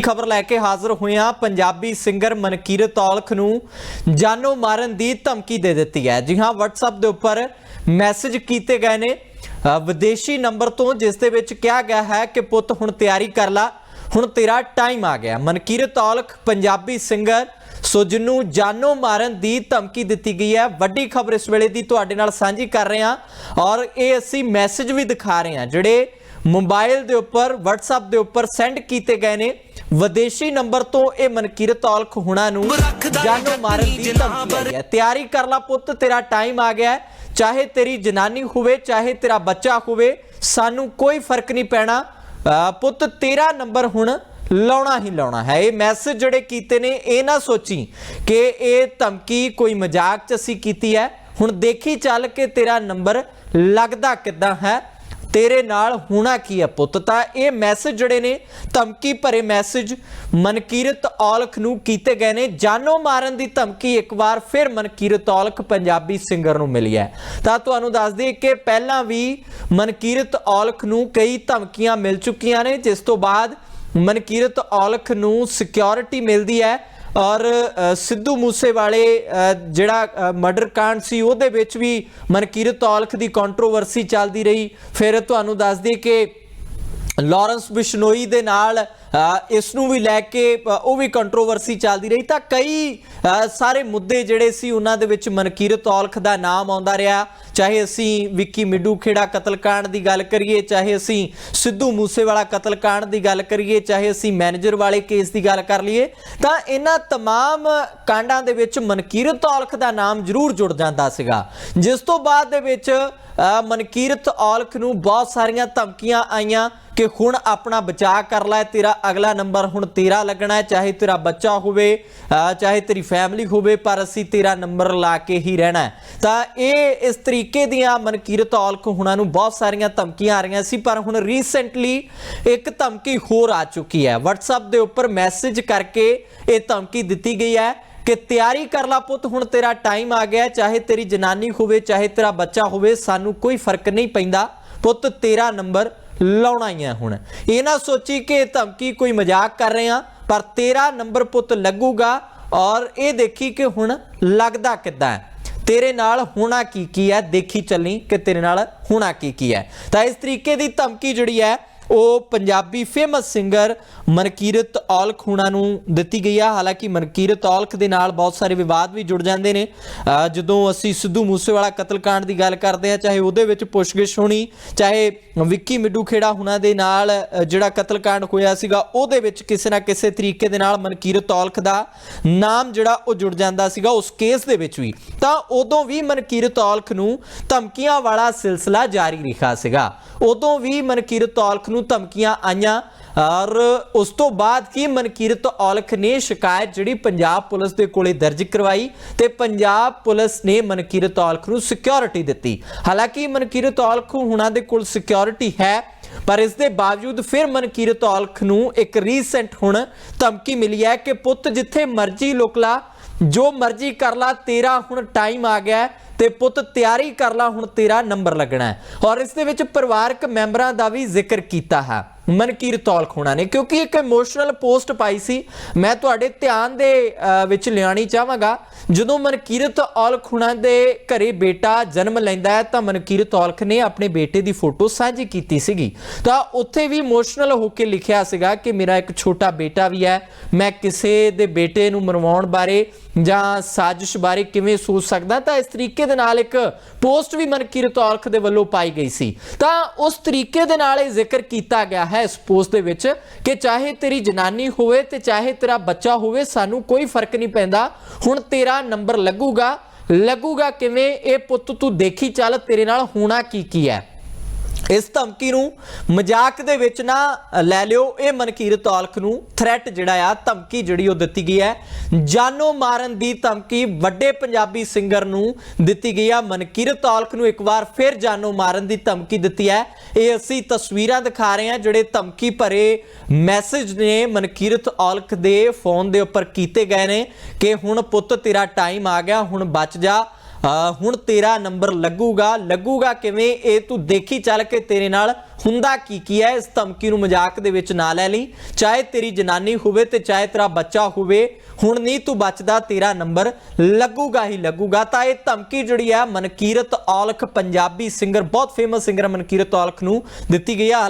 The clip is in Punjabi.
ਖਬਰ ਲੈ ਕੇ ਹਾਜ਼ਰ ਹੋਏ ਹਾਂ ਪੰਜਾਬੀ ਸਿੰਗਰ ਮਨਕੀਰਤ ਔਲਖ ਨੂੰ ਜਾਨੋਂ ਮਾਰਨ ਦੀ ਧਮਕੀ ਦੇ ਦਿੱਤੀ ਹੈ। ਜੀ ਹਾਂ, WhatsApp ਦੇ ਉੱਪਰ ਮੈਸੇਜ ਕੀਤੇ ਗਏ ਨੇ। ਵਿਦੇਸ਼ੀ ਨੰਬਰ ਤੋਂ ਜਿਸ ਦੇ ਵਿੱਚ ਕਿਹਾ ਗਿਆ ਹੈ ਕਿ, ਪੁੱਤ, ਹੁਣ ਤਿਆਰੀ ਕਰ ਲਾ। ਹੁਣ ਤੇਰਾ ਟਾਈਮ ਆ ਗਿਆ। ਮਨਕੀਰਤ ਔਲਖ ਪੰਜਾਬੀ ਸਿੰਗਰ, ਸੋ ਜਿਹਨੂੰ ਜਾਨੋਂ ਮਾਰਨ ਦੀ ਧਮਕੀ ਦਿੱਤੀ ਗਈ ਹੈ। ਵੱਡੀ ਖਬਰ ਇਸ ਵੇਲੇ ਦੀ ਤੁਹਾਡੇ ਨਾਲ ਸਾਂਝੀ ਕਰ ਰਹੇ ਹਾਂ ਔਰ ਇਹ ਅਸੀਂ ਮੈਸੇਜ ਵੀ ਦਿਖਾ ਰਹੇ ਹਾਂ, ਜਿਹੜੇ ਮੋਬਾਈਲ ਦੇ ਉੱਪਰ, WhatsApp ਦੇ ਉੱਪਰ ਸੈਂਡ ਕੀਤੇ ਗਏ ਨੇ। ਵਿਦੇਸ਼ੀ ਨੰਬਰ ਤੋਂ ਇਹ ਮਨਕੀਰਤ ਔਲਖ ਹੁਣਾ ਨੂੰ ਜਾਨੋਂ ਮਾਰਨ ਦੀ ਧਮਕੀ ਆਈ ਹੈ। ਤਿਆਰੀ ਕਰ ਲਾ ਪੁੱਤ ਤੇਰਾ ਟਾਈਮ ਆ ਗਿਆ। ਚਾਹੇ ਤੇਰੀ ਜਨਾਨੀ ਹੋਵੇ ਚਾਹੇ ਤੇਰਾ ਬੱਚਾ ਹੋਵੇ ਸਾਨੂੰ ਕੋਈ ਫ਼ਰਕ ਨਹੀਂ ਪੈਣਾ। ਪੁੱਤ ਤੇਰਾ ਨੰਬਰ ਹੁਣ ਲਾਉਣਾ ਹੀ ਲਾਉਣਾ ਹੈ। ਇਹ ਮੈਸੇਜ ਜਿਹੜੇ ਕੀਤੇ ਨੇ ਇਹ ਨਾ ਸੋਚੀ ਕਿ ਇਹ ਧਮਕੀ ਕੋਈ ਮਜ਼ਾਕ ਚ ਅਸੀਂ ਕੀਤੀ ਹੈ। ਹੁਣ ਦੇਖੀ ਚੱਲ ਕੇ ਤੇਰਾ ਨੰਬਰ ਲੱਗਦਾ ਕਿੱਦਾਂ ਹੈ। ਤੇਰੇ ਨਾਲ ਹੋਣਾ ਕੀ ਹੈ ਪੁੱਤ? ਤਾਂ ਇਹ ਮੈਸੇਜ ਜਿਹੜੇ ਨੇ, ਧਮਕੀ ਭਰੇ ਮੈਸੇਜ ਮਨਕੀਰਤ ਔਲਖ ਨੂੰ ਕੀਤੇ ਗਏ ਨੇ। ਜਾਨੋਂ ਮਾਰਨ ਦੀ ਧਮਕੀ ਇੱਕ ਵਾਰ ਫਿਰ ਮਨਕੀਰਤ ਔਲਖ ਪੰਜਾਬੀ ਸਿੰਗਰ ਨੂੰ ਮਿਲੀ ਹੈ। ਤਾਂ ਤੁਹਾਨੂੰ ਦੱਸ ਦਈਏ ਕਿ ਪਹਿਲਾਂ ਵੀ ਮਨਕੀਰਤ ਔਲਖ ਨੂੰ ਕਈ ਧਮਕੀਆਂ ਮਿਲ ਚੁੱਕੀਆਂ ਨੇ, ਜਿਸ ਤੋਂ ਬਾਅਦ ਮਨਕੀਰਤ ਔਲਖ ਨੂੰ ਸਿਕਿਉਰਿਟੀ ਮਿਲਦੀ ਹੈ। ਔਰ ਸਿੱਧੂ ਮੂਸੇਵਾਲੇ ਜਿਹੜਾ ਮਰਡਰ ਕਾਂਡ ਸੀ, ਉਹਦੇ ਵਿੱਚ ਵੀ ਮਨਕੀਰਤ ਔਲਖ ਦੀ ਕੰਟਰੋਵਰਸੀ ਚੱਲਦੀ ਰਹੀ। ਫਿਰ ਤੁਹਾਨੂੰ ਦੱਸ ਦਈਏ ਕਿ ਲਾਰੈਂਸ ਬਿਸ਼ਨੋਈ ਦੇ ਨਾਲ ਇਸ ਨੂੰ ਵੀ ਲੈ ਕੇ ਉਹ ਵੀ ਕੰਟਰੋਵਰਸੀ ਚੱਲਦੀ ਰਹੀ। ਤਾਂ ਕਈ ਸਾਰੇ ਮੁੱਦੇ ਜਿਹੜੇ ਸੀ, ਉਹਨਾਂ ਦੇ ਵਿੱਚ ਮਨਕੀਰਤ ਔਲਖ ਦਾ ਨਾਮ ਆਉਂਦਾ ਰਿਹਾ। ਚਾਹੇ ਅਸੀਂ ਵਿੱਕੀ ਮਿੱਡੂ ਖੇੜਾ ਕਤਲकांड ਦੀ ਗੱਲ ਕਰੀਏ, ਚਾਹੇ ਅਸੀਂ ਸਿੱਧੂ ਮੂਸੇਵਾਲਾ ਕਤਲकांड ਦੀ ਗੱਲ ਕਰੀਏ, ਚਾਹੇ ਅਸੀਂ ਮੈਨੇਜਰ ਵਾਲੇ ਕੇਸ ਦੀ ਗੱਲ ਕਰ ਲਈਏ, ਤਾਂ ਇਹਨਾਂ तमाम ਕਾਂਡਾਂ ਦੇ ਵਿੱਚ ਮਨਕੀਰਤ ਔਲਖ ਦਾ ਨਾਮ ਜ਼ਰੂਰ ਜੁੜ ਜਾਂਦਾ ਸੀਗਾ। ਜਿਸ ਤੋਂ ਬਾਅਦ ਦੇ ਵਿੱਚ ਮਨਕੀਰਤ ਔਲਖ ਨੂੰ ਬਹੁਤ ਸਾਰੀਆਂ ਧਮਕੀਆਂ ਆਈਆਂ ਕਿ ਹੁਣ ਆਪਣਾ ਬਚਾਅ ਕਰ ਲੈ, ਤੇਰਾ ਅਗਲਾ ਨੰਬਰ ਹੁਣ ਤੇਰਾ ਲੱਗਣਾ ਹੈ, ਚਾਹੇ ਤੇਰਾ ਬੱਚਾ ਹੋਵੇ ਚਾਹੇ ਤੇਰੀ ਫੈਮਿਲੀ ਹੋਵੇ, ਪਰ ਅਸੀਂ ਤੇਰਾ ਨੰਬਰ ਲਾ ਕੇ ਹੀ ਰਹਿਣਾ ਤਾਂ ਇਹ ਇਸ ਤਰੀਕੇ ਦੀਆਂ ਮਨਕੀਰਤ ਔਲਖ ਹੁਣਾਂ ਨੂੰ ਬਹੁਤ ਸਾਰੀਆਂ ਧਮਕੀਆਂ ਆ ਰਹੀਆਂ ਸੀ, ਪਰ ਹੁਣ ਰੀਸੈਂਟਲੀ ਇੱਕ ਧਮਕੀ ਹੋਰ ਆ ਚੁੱਕੀ ਹੈ। WhatsApp ਦੇ ਉੱਪਰ ਮੈਸੇਜ ਕਰਕੇ ਇਹ ਧਮਕੀ ਦਿੱਤੀ ਗਈ ਹੈ ਕਿ ਤਿਆਰੀ ਕਰ ਲਾ ਪੁੱਤ, ਹੁਣ ਤੇਰਾ ਟਾਈਮ ਆ ਗਿਆ ਚਾਹੇ ਤੇਰੀ ਜਨਾਨੀ ਹੋਵੇ, ਚਾਹੇ ਤੇਰਾ ਬੱਚਾ ਹੋਵੇ, ਸਾਨੂੰ ਕੋਈ ਫ਼ਰਕ ਨਹੀਂ ਪੈਂਦਾ। ਪੁੱਤ, ਤੇਰਾ ਨੰਬਰ ਲਾਉਣਾ ਹੀ ਹੈ ਹੁਣ। ਇਹ ਨਾ ਸੋਚੀ ਕਿ ਇਹ ਧਮਕੀ ਕੋਈ ਮਜ਼ਾਕ ਕਰ ਰਹੇ ਆ, ਪਰ ਤੇਰਾ ਨੰਬਰ ਪੁੱਤ ਲੱਗੂਗਾ ਔਰ ਇਹ ਦੇਖੀ ਕਿ ਹੁਣ ਲੱਗਦਾ ਕਿੱਦਾਂ ਹੈ। ਤੇਰੇ ਨਾਲ ਹੋਣਾ ਕੀ ਕੀ ਹੈ, ਦੇਖੀ ਚੱਲੀ ਕਿ ਤੇਰੇ ਨਾਲ ਹੋਣਾ ਕੀ ਕੀ ਹੈ। ਤਾਂ ਇਸ ਤਰੀਕੇ ਦੀ ਧਮਕੀ ਜਿਹੜੀ ਹੈ ਉਹ ਪੰਜਾਬੀ ਫੇਮਸ ਸਿੰਗਰ ਮਨਕੀਰਤ ਔਲਖ ਹੁਣਾ ਨੂੰ ਦਿੱਤੀ ਗਈ ਆ। ਹਾਲਾਂਕਿ ਮਨਕੀਰਤ ਔਲਖ ਦੇ ਨਾਲ ਬਹੁਤ ਸਾਰੇ ਵਿਵਾਦ ਵੀ ਜੁੜ ਜਾਂਦੇ ਨੇ। ਜਦੋਂ ਅਸੀਂ ਸਿੱਧੂ ਮੂਸੇਵਾਲਾ ਕਤਲकांड ਦੀ ਗੱਲ ਕਰਦੇ ਆ, ਚਾਹੇ ਉਹਦੇ ਵਿੱਚ ਪੁੱਛਗਿਛ ਹੋਣੀ, ਚਾਹੇ ਵਿੱਕੀ ਮਿੱਡੂ ਖੇੜਾ ਹੁਣਾ ਦੇ ਨਾਲ ਜਿਹੜਾ ਕਤਲकांड ਹੋਇਆ ਸੀਗਾ, ਉਹਦੇ ਵਿੱਚ ਕਿਸੇ ਨਾ ਕਿਸੇ ਤਰੀਕੇ ਦੇ ਨਾਲ ਮਨਕੀਰਤ ਔਲਖ ਦਾ ਨਾਮ ਜਿਹੜਾ ਉਹ ਜੁੜ ਜਾਂਦਾ ਸੀਗਾ, ਉਸ ਕੇਸ ਦੇ ਵਿੱਚ ਵੀ। ਤਾਂ ਉਦੋਂ ਵੀ ਮਨਕੀਰਤ ਔਲਖ ਨੂੰ ਧਮਕੀਆਂ ਵਾਲਾ ਸਿਲਸਿਲਾ ਜਾਰੀ ਰਿਹਾ ਸੀਗਾ। ਉਦੋਂ ਵੀ ਮਨਕੀਰਤ ਔਲਖ ਨੂੰ ਧਮਕੀਆਂ ਆਈਆਂ। ਔਰ ਉਸ ਤੋਂ ਬਾਅਦ ਕੀ ਮਨਕੀਰਤ ਔਲਖ ਨੇ ਸ਼ਿਕਾਇਤ ਜਿਹੜੀ ਪੰਜਾਬ ਪੁਲਿਸ ਦੇ ਕੋਲੇ ਦਰਜ ਕਰਵਾਈ ਤੇ ਪੰਜਾਬ ਪੁਲਿਸ ਨੇ ਮਨਕੀਰਤ ਔਲਖ ਨੂੰ ਸਿਕਿਉਰਿਟੀ ਦਿੱਤੀ। ਹਾਲਾਂਕਿ ਮਨਕੀਰਤ ਔਲਖ ਹੁਣਾਂ ਦੇ ਕੋਲ ਸਿਕਿਉਰਿਟੀ ਹੈ, ਪਰ ਇਸ ਦੇ ਬਾਵਜੂਦ ਫਿਰ ਮਨਕੀਰਤ ਔਲਖ ਨੂੰ ਇੱਕ ਰੀਸੈਂਟ ਹੁਣ ਧਮਕੀ ਮਿਲੀ ਹੈ ਕਿ ਪੁੱਤ ਜਿੱਥੇ ਮਰਜ਼ੀ ਲੁਕਲਾ, ਜੋ ਮਰਜ਼ੀ ਕਰ ਲਾ, ਤੇਰਾ ਹੁਣ ਟਾਈਮ ਆ ਗਿਆ ਤੇ ਪੁੱਤ ਤਿਆਰੀ ਕਰ ਲਾ, ਹੁਣ ਤੇਰਾ ਨੰਬਰ ਲੱਗਣਾ ਹੈ। ਔਰ ਇਸ ਦੇ ਵਿੱਚ ਪਰਿਵਾਰਕ ਮੈਂਬਰਾਂ ਦਾ ਵੀ ਜ਼ਿਕਰ ਕੀਤਾ ਹੈ। ਮਨਕੀਰਤ ਔਲਖ ਹੋਣਾ ਨੇ, ਕਿਉਂਕਿ ਇੱਕ ਇਮੋਸ਼ਨਲ ਪੋਸਟ ਪਾਈ ਸੀ। ਮੈਂ ਤੁਹਾਡੇ ਧਿਆਨ ਦੇ ਵਿੱਚ ਲਿਆਣੀ ਚਾਹਾਂਗਾ। ਜਦੋਂ ਮਨਕੀਰਤ ਔਲਖ ਹੋਣਾ ਦੇ ਘਰੇ ਬੇਟਾ ਜਨਮ ਲੈਂਦਾ ਹੈ, ਤਾਂ ਮਨਕੀਰਤ ਔਲਖ ਨੇ ਆਪਣੇ ਬੇਟੇ ਦੀ ਫੋਟੋ ਸਾਂਝੀ ਕੀਤੀ ਸੀਗੀ। ਤਾਂ ਉੱਥੇ ਵੀ ਇਮੋਸ਼ਨਲ ਹੋ ਕੇ ਲਿਖਿਆ ਸੀਗਾ ਕਿ ਮੇਰਾ ਇੱਕ ਛੋਟਾ ਬੇਟਾ ਵੀ ਹੈ। ਮੈਂ ਕਿਸੇ ਦੇ ਬੇਟੇ ਨੂੰ ਮਰਵਾਉਣ ਬਾਰੇ ਜਾਂ ਸਾਜ਼ਿਸ਼ ਬਾਰੇ ਕਿਵੇਂ ਸੋਚ ਸਕਦਾ, ਤਾਂ ਇਸ ਤਰੀਕੇ ਦੇ ਨਾਲ ਇੱਕ ਪੋਸਟ ਵੀ ਮਨਕੀਰਤ ਔਲਖ ਦੇ ਵੱਲੋਂ ਪਾਈ ਗਈ ਸੀ। ਤਾਂ ਉਸ ਤਰੀਕੇ ਦੇ ਨਾਲ ਇਹ ਜ਼ਿਕਰ ਕੀਤਾ ਗਿਆ ਹੈ ਇਸ ਪੋਸਟ ਦੇ ਵਿੱਚ ਕਿ ਚਾਹੇ ਤੇਰੀ ਜਨਾਨੀ ਹੋਵੇ ਤੇ ਚਾਹੇ ਤੇਰਾ ਬੱਚਾ ਹੋਵੇ, ਸਾਨੂੰ ਕੋਈ ਫ਼ਰਕ ਨਹੀਂ ਪੈਂਦਾ। ਹੁਣ ਤੇਰਾ ਨੰਬਰ ਲੱਗੂਗਾ। ਲੱਗੂਗਾ ਕਿਵੇਂ? ਇਹ ਪੁੱਤ ਤੂੰ ਦੇਖੀ ਚੱਲ ਤੇਰੇ ਨਾਲ ਹੋਣਾ ਕੀ ਕੀ ਹੈ? ਇਸ ਧਮਕੀ ਨੂੰ ਮਜ਼ਾਕ ਦੇ ਵਿੱਚ ਨਾ ਲੈ ਲਿਓ। ਇਹ ਮਨਕੀਰਤ ਔਲਖ ਨੂੰ ਥ੍ਰੈਟ ਜਿਹੜਾ ਆ, ਧਮਕੀ ਜਿਹੜੀ ਉਹ ਦਿੱਤੀ ਗਈ ਹੈ। ਜਾਨੋਂ ਮਾਰਨ ਦੀ ਧਮਕੀ ਵੱਡੇ ਪੰਜਾਬੀ ਸਿੰਗਰ ਨੂੰ ਦਿੱਤੀ ਗਈ ਆ। ਮਨਕੀਰਤ ਔਲਖ ਨੂੰ ਇੱਕ ਵਾਰ ਫਿਰ ਜਾਨੋਂ ਮਾਰਨ ਦੀ ਧਮਕੀ ਦਿੱਤੀ ਹੈ। ਇਹ ਅਸੀਂ ਤਸਵੀਰਾਂ ਦਿਖਾ ਰਹੇ ਹਾਂ ਜਿਹੜੇ ਧਮਕੀ ਭਰੇ ਮੈਸੇਜ ਨੇ ਮਨਕੀਰਤ ਔਲਖ ਦੇ ਫੋਨ ਦੇ ਉੱਪਰ ਕੀਤੇ ਗਏ ਨੇ ਕਿ ਹੁਣ ਪੁੱਤ ਤੇਰਾ ਟਾਈਮ ਆ ਗਿਆ, ਹੁਣ ਬਚ ਜਾ। ਹੁਣ ਤੇਰਾ ਨੰਬਰ ਲੱਗੂਗਾ। ਲੱਗੂਗਾ ਕਿਵੇਂ? ਇਹ ਤੂੰ ਦੇਖੀ ਚੱਲ ਕੇ ਤੇਰੇ ਨਾਲ ਹੁੰਦਾ ਕੀ ਕੀ ਹੈ? ਇਸ ਧਮਕੀ ਨੂੰ ਮਜ਼ਾਕ ਦੇ ਵਿੱਚ ਨਾ ਲੈ ਲਈ। ਚਾਹੇ ਤੇਰੀ ਜਨਾਨੀ ਹੋਵੇ ਤੇ ਚਾਹੇ ਤੇਰਾ ਬੱਚਾ ਹੋਵੇ, ਹੁਣ ਨਹੀਂ ਤੂੰ ਬਚਦਾ, ਤੇਰਾ ਨੰਬਰ ਲੱਗੂਗਾ ਹੀ ਲੱਗੂਗਾ। ਤਾਂ ਇਹ ਧਮਕੀ ਜਿਹੜੀ ਹੈ ਮਨਕੀਰਤ ਔਲਖ, ਪੰਜਾਬੀ ਸਿੰਗਰ ਬਹੁਤ ਫੇਮਸ ਸਿੰਗਰ ਮਨਕੀਰਤ ਔਲਖ ਨੂੰ ਦਿੱਤੀ ਗਈ ਹੈ ਹਾਲਾਂਕਿ